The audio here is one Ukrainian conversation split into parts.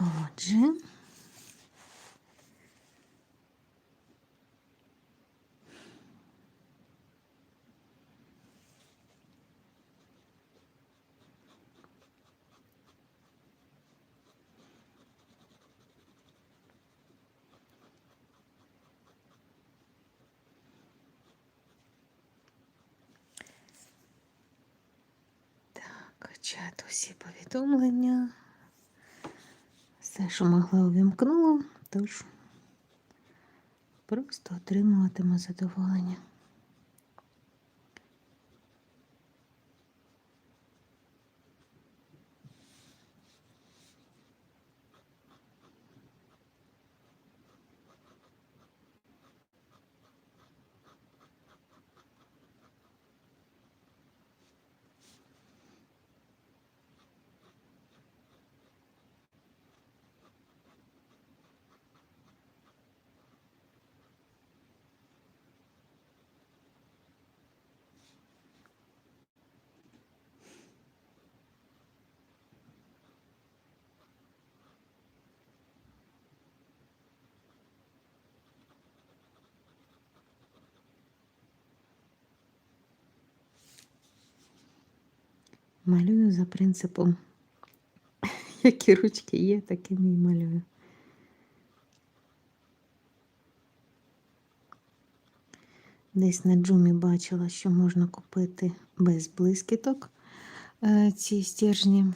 Отже. Так, чат усі повідомлення. Все, що могла увімкнула, тож просто отримуватиму задоволення. Малюю за принципом, які ручки є, такими і малюю. Десь на джумі бачила, що можна купити без блискіток е, ці стержні.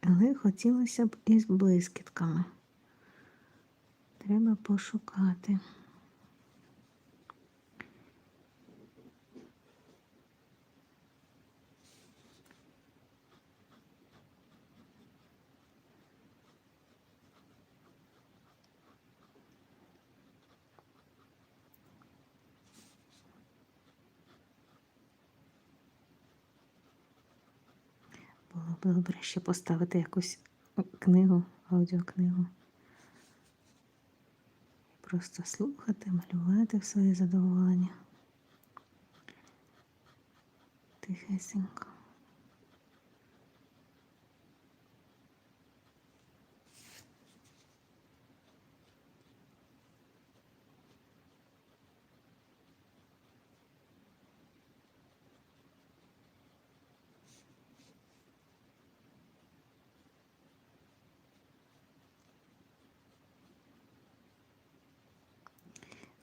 Але хотілося б із блискітками. Треба пошукати. Було б добре ще поставити якусь книгу, аудіокнигу. Просто слухати, малювати в своє задоволення. Тихесенько.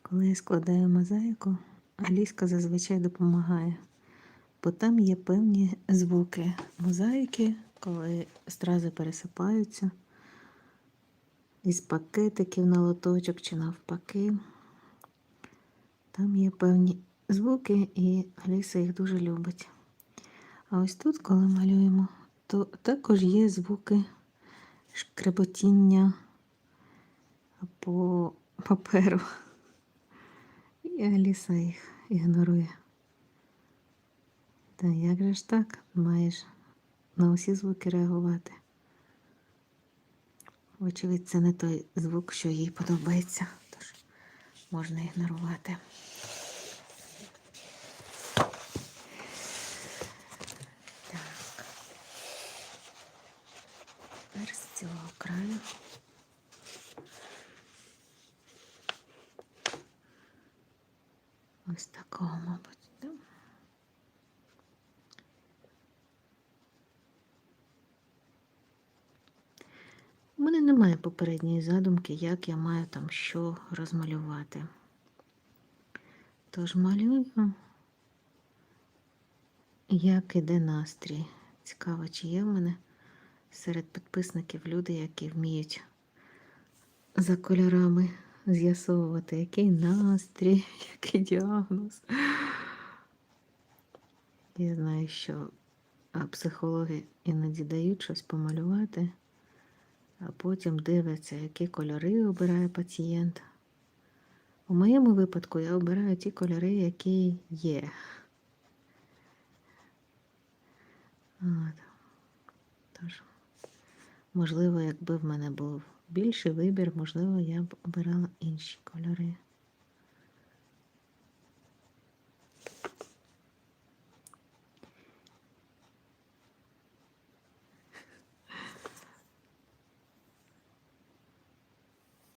Коли я складаю мозаїку, Аліска зазвичай допомагає, бо там є певні звуки мозаїки, коли стрази пересипаються із пакетиків на лоточок чи навпаки. Там є певні звуки, і Аліса їх дуже любить. А ось тут, коли малюємо, то також є звуки шкреботіння по паперу. І Аліса їх ігнорує. Та як же ж так? Маєш на усі звуки реагувати. Вочевидь, це не той звук, що їй подобається, тож можна ігнорувати. Ось такого, мабуть. Да? У мене немає попередньої задумки, як я маю там що розмалювати. Тож малюю, як іде настрій. Цікаво, чи є в мене серед підписників люди, які вміють за кольорами з'ясовувати, який настрій, який діагноз. Я знаю, що психологи іноді дають щось помалювати, а потім дивляться, які кольори обирає пацієнт. У моєму випадку я обираю ті кольори, які є. От. Тож, можливо, якби в мене був більший вибір, можливо, я б обирала інші кольори.